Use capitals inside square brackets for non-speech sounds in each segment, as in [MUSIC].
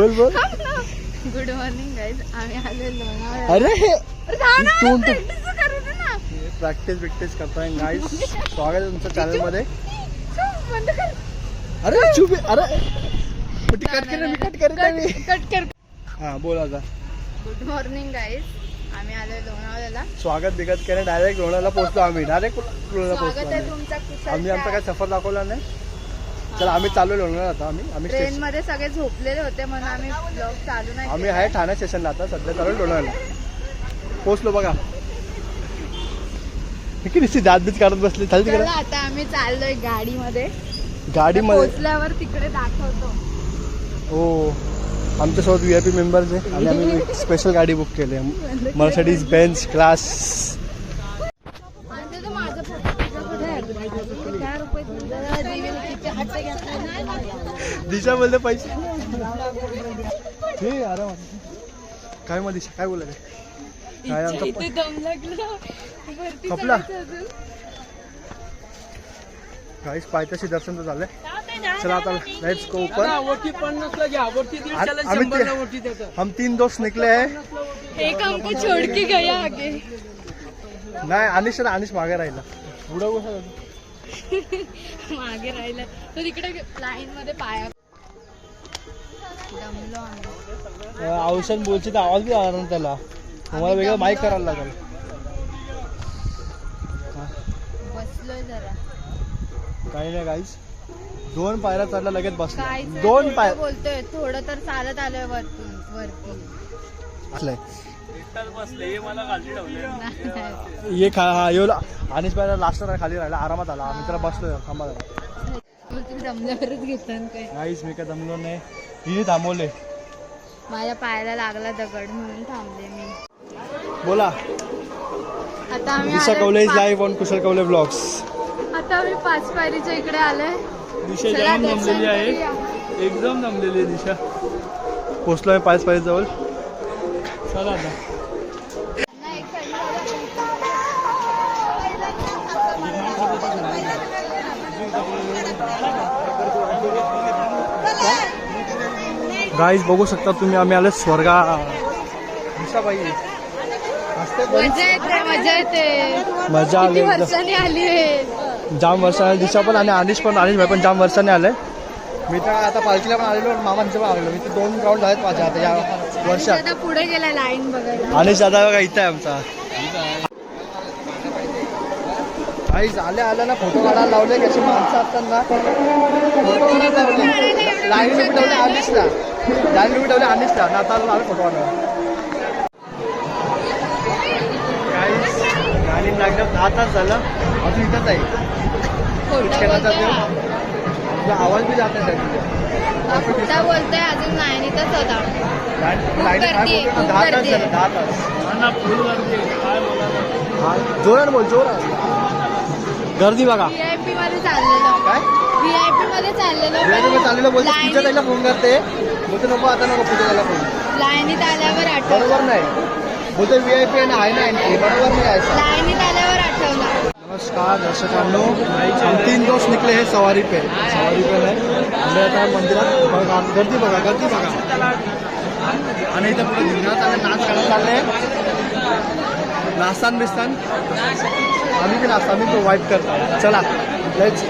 बोल बोल. Good morning guys आम्ही आलो लोणावळ्याला. अरे अरे थांब ना, तू- तू- practice तर करू दे ना. प्रॅक्टिस बिक्टिस करताय गाईस स्वागत आहे तुमच्या चॅनलमध्ये चुप, बंद कर. अरे चुप. अरे. कुठे कट मी कट करत आहे मी. कट कर. हा बोल आता. गुड मॉर्निंग गाईज आम्ही आलोय लोणावळ्याला. स्वागत बिगत केलं डायरेक्ट लोणाला पोहोचलो आम्ही. डायरेक्ट स्वागत पोहोचलो आम्ही. आमचा काय सफर दाखवला नाही. चला आम्ही चाललो लोणाला आता आम्ही. आम्ही ट्रेन स्टेशनमध्ये सगळे झोपलेले होते म्हणून आम्ही ब्लॉग चालू नाही आम्ही केला. आहे ठाणे स्टेशनला आता सध्या चालू लोणाला पोहोचलो बघा. हे की नुसती दात बीत काढत बसली. चालते चला तिकडे. आता आम्ही चाललोय गाडीमध्ये. गाडीमध्ये पोहोचल्यावर तिकडे दाखवतो. हो. आमच्यासोबत व्ही आय पी मेंबर्स आहे आणि आम्ही स्पेशल गाडी बुक केली आहे. मर्सडीज बेन्स क्लास आणि तो माझा फोटो तुझा कुठे आहे? दहा रुपये तुझा देवीला किती हट्ट घेतला दिशा बोलते पैसे. हे अरे. काय मग दिशा काय बोलायचं काय आमचा कपला? काहीच पायथ्याशी दर्शन तर झालंय. चला आता लेट्स गो ऊपर हम तीन दोस्त निकले आहे एक हमको छोड़ के गया आगे. नाही अनिश ना अनिश मागे राहिला. पुढं [LAUGHS] मागे राहिला. तो तिकडे लाईन मध्ये पाया औषध बोलची तर आवाज बी आला ना त्याला. तुम्हाला वेगळं माईक करायला लागेल. बसलोय जरा. काही नाही काहीच दोन पायऱ्या चढला लगेच बसला. काय दोन पाय बोलतोय. थोडं तर चालत आलोय वरतून वरती. असलंय बसले हे मला खाली ठेवले ये खा हा येऊ अनिश पायऱ्या लास्ट खाली राहिला आरामात आला. आम्ही त्याला बसलोय थांबा काहीच मी काय दमलो नाही. तिने थांबवले. माझ्या पायाला लागला दगड म्हणून थांबले मी. बोला. आता आम्ही दिशा आलोय कवले इज पा- live on Kushal Kavle blogs आता आम्ही पाच पायरीच्या इकडे आलोय. दिशा चला जाम दर्शन जमलेली आहे. एकदम जमलेली आहे दिशा. पोचलो आहे पाच पायरी जवळ चला आता. गाईज बघू शकता तुम्ही आम्ही आले स्वर्गा. दिशाबाई. मजा येते मजा येते. मजा आली किती एकदम. वर्षांनी आली आहे. जाम वर्षाने दिशा पण आणि अनिश पण अनिश भाई पण जाम वर्षाने आले मी तर आता पालखीला पण आलेलो मामांच्या पण आलेलो. मी तर दोन ग्राउंड आहेत माझ्या आता या वर्षात. पुढे गेला लाईन बघायला. अनिश दादा बघा इथं आहे आमचा. आई आल्या आल्या ना फोटो काढायला लावले की अशी माणसं असतात ना फोटो काढायला लावले. लाईन ठेवले अनिशला लाईन ठेवले अनिशला ना. आता आलं फोटो काढायला. गाडी लागलं दहा तास झालं. अजून इथंच आहे. तुझा आवाज बी जात नाही हा बोलतोय अजून होता. ना, खूप दहा तास दहा तास. ना जोरात बोल जोरात. गर्दी बघा. व्हीआयपी मध्ये चाललेलो. काय व्हीआयपी मध्ये चाललेलो. चाललेलं बोलतो लाईनीत- तुझ्या ताईला फोन करते. बोलतो नको आता नको तुझ्या ताईला फोन लाईनीत आल्यावर आठवलं. बरोबर नाही. बोलतो व्ही आय पी आणि आहे ना एंट्री बरोबर नाही आहे लाईनीत आल्यावर आठवलं. नमस्कार दर्शकांनो. तीन दोस्त निकले हैं सवारी पे. सवारी पे नाही आम्ही आता मंदिरात. बघा गर्दी बघा गर्दी बघा. आणि इथं पुढे धिंगाणा चालले नाच करायला चालले. नाचतान बिस्तान आम्ही बी नाचतो आम्ही तो वाईट करतो. चला लेट्स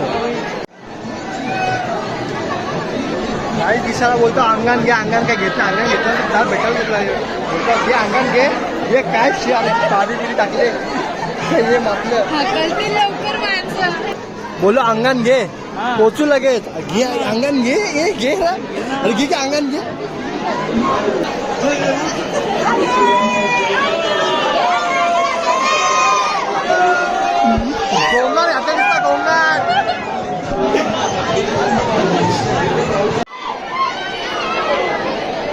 काही दिसायला बोलतो? अंगण घे अंगण काय घेत नाही अंगण घेतलं. चार भेटायला घेतलं बोलतो घे अंगण घे हे काय शि आले पाणी बिरी टाकले. हे माणसं बोलो अंगण घे. पोचू लगेच. घे अंगण घे हे घे. अरे घे की अंगण घे गोंगाट आता दिसता गोंगाट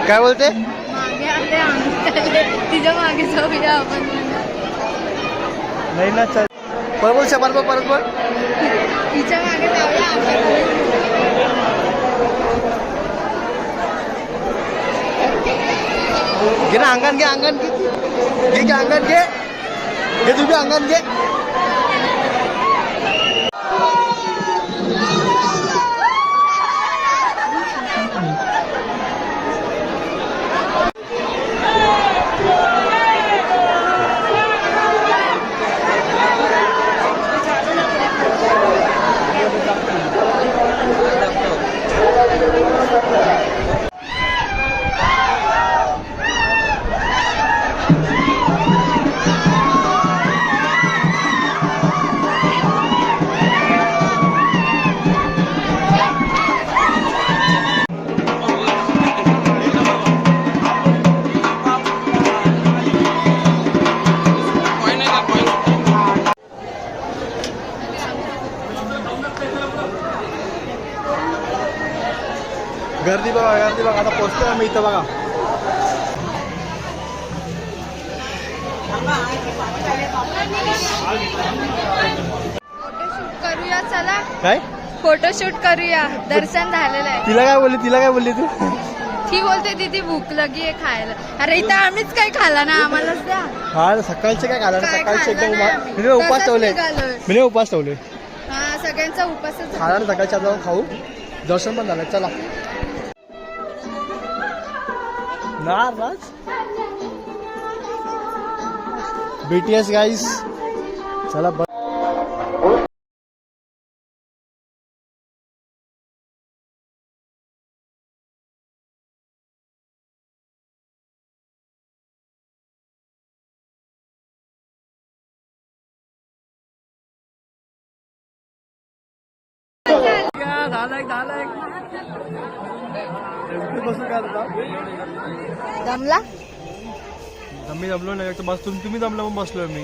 काय बोलते? मागे आले आम्ही. आले. तिच्यामागे जाऊया आपण. नाही ना चल. परत बोल शे, परत बोल परत बोल. तिच्यामागे जाऊया आपण. घे ना अंगण घे अंगण घे. घे घे अंगण घे. घे तुझे अंगण घे. गर्दी बघा गर्दी बघा. आता पोचतोय आम्ही इथं बघा. फोटोशूट करूया चला. काय? फोटोशूट करूया. दर्शन झालेलं आहे. तिला काय बोलली? तिला काय बोलली तू? ती बोलते दीदी भूक लगी आहे खायला. अरे इथं आम्हीच काही खाला ना आम्हालाच द्या. हा सकाळचे काय खाला काय सकाळचे खाल्लं एकदम नाही उपा- आम्ही. मी उपास तसंच ठेवले. निघालोय. मी उपास ठेवले. हा सगळ्यांचा उपासच खाला ना सकाळच्या जाऊन खाऊ. दर्शन पण झालं चला. नाराज? बीटीएस गाईस चला मी जमलो नाही एकटं बस तुम्ही तुम्ही जमलं पण बसलोय मी.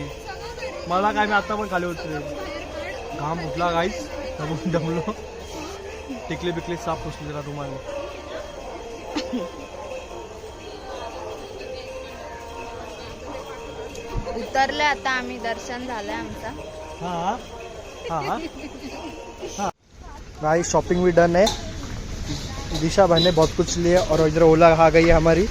मला काय मी आता पण खाली होते घाम उठला काहीच दमून दमलो. टिकले बिकले साफ पुसले जरा तुम्हाला उतरले आता आम्ही दर्शन झालंय आमचा. हाँ हाँ. हाँ. भाई शॉपिंग भी डन है। दिशा बहन ने बहुत कुछ लिया और इधर ओला आ गई है हमारी।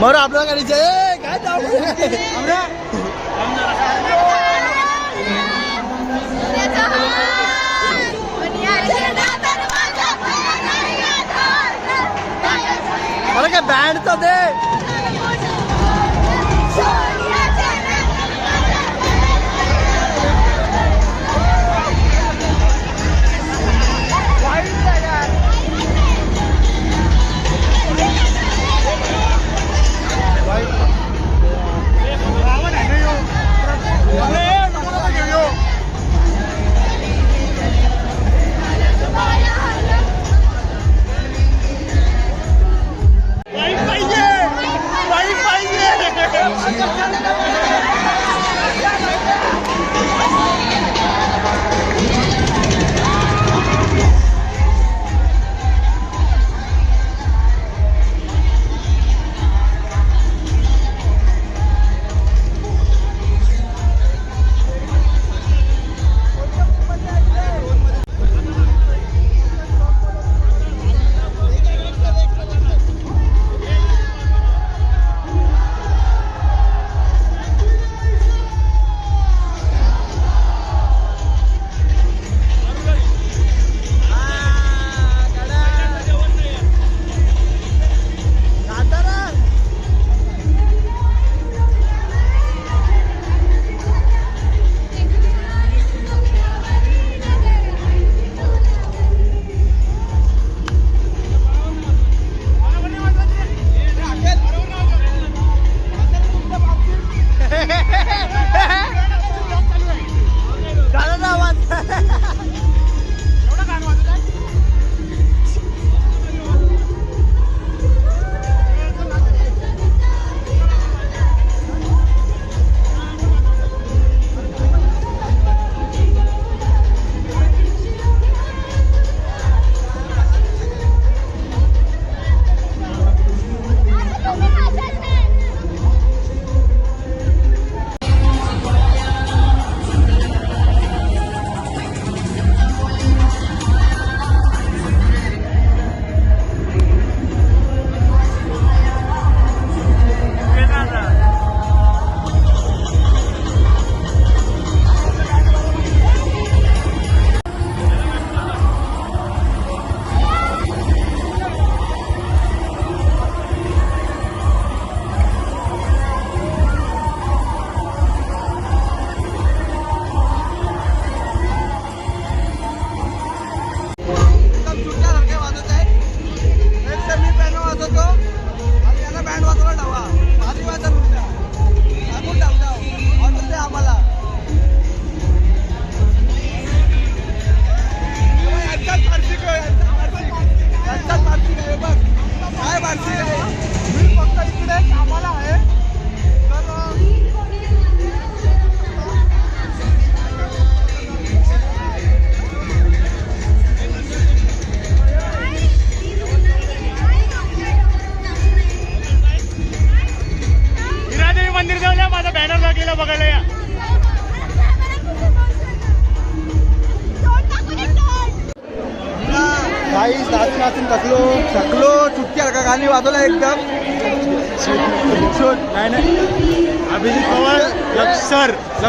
बरं आपल्या गाडीचे ए, काय जाऊ मला काय 干嘛呢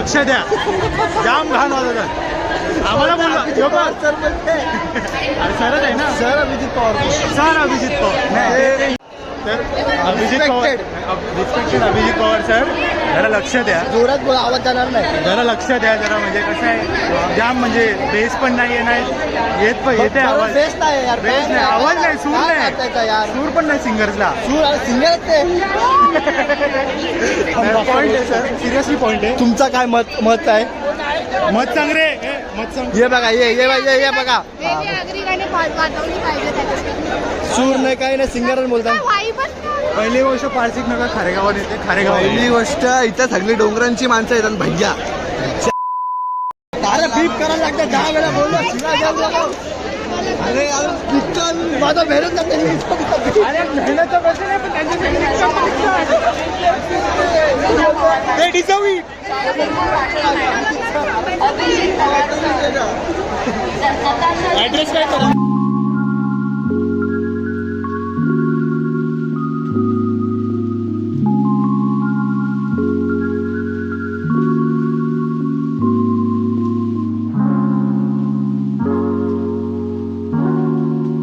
सर लक्ष द्या जाम घाण वाजवतात आम्हाला बोलला ह्यो बघ. सर म्हणते अरे सरच आहे ना सर अभिजित पवार सर अभिजित पवार नाही तर अभिजित पवार रिस्पेक्टेड अभिजित पवार सर जरा लक्ष द्या. जोरात बोला आवाज जाणार नाही. जरा लक्ष द्या जरा म्हणजे कसं आहे जाम म्हणजे बेस पण नाही नाही येत पण येते आवाज. बेस्ट नाही यार. बेस नाही आवाज नाही सूर नाही. सूर पण नाही सिंगर्सला. सूर सिंगर पॉईंट [LAUGHS] आहे सर सिरियसली पॉईंट आहे. तुमचा काय मत मत आहे? मत सांग रे मत सांग ये बघा ये ये बघा ये ये बघा. नागरिकाने वाजवली पाहिजे त्याच्यासाठी सूर नाही काही नाही सिंगर बोलता. पहिली गोष्ट पारसिक नगर खारेगावात येते खारेगाव पहिली गोष्ट इथं सगळी डोंगरांची माणसं येतात भैया. अरे बीप करायला लागतं दहा वेळा बोललो शिवा. अरे किचन माझा भेटत जाते अरे मेहनत तर बसेल. पण त्यांच्यासाठी डिझर्व इट ऍड्रेस काय करा?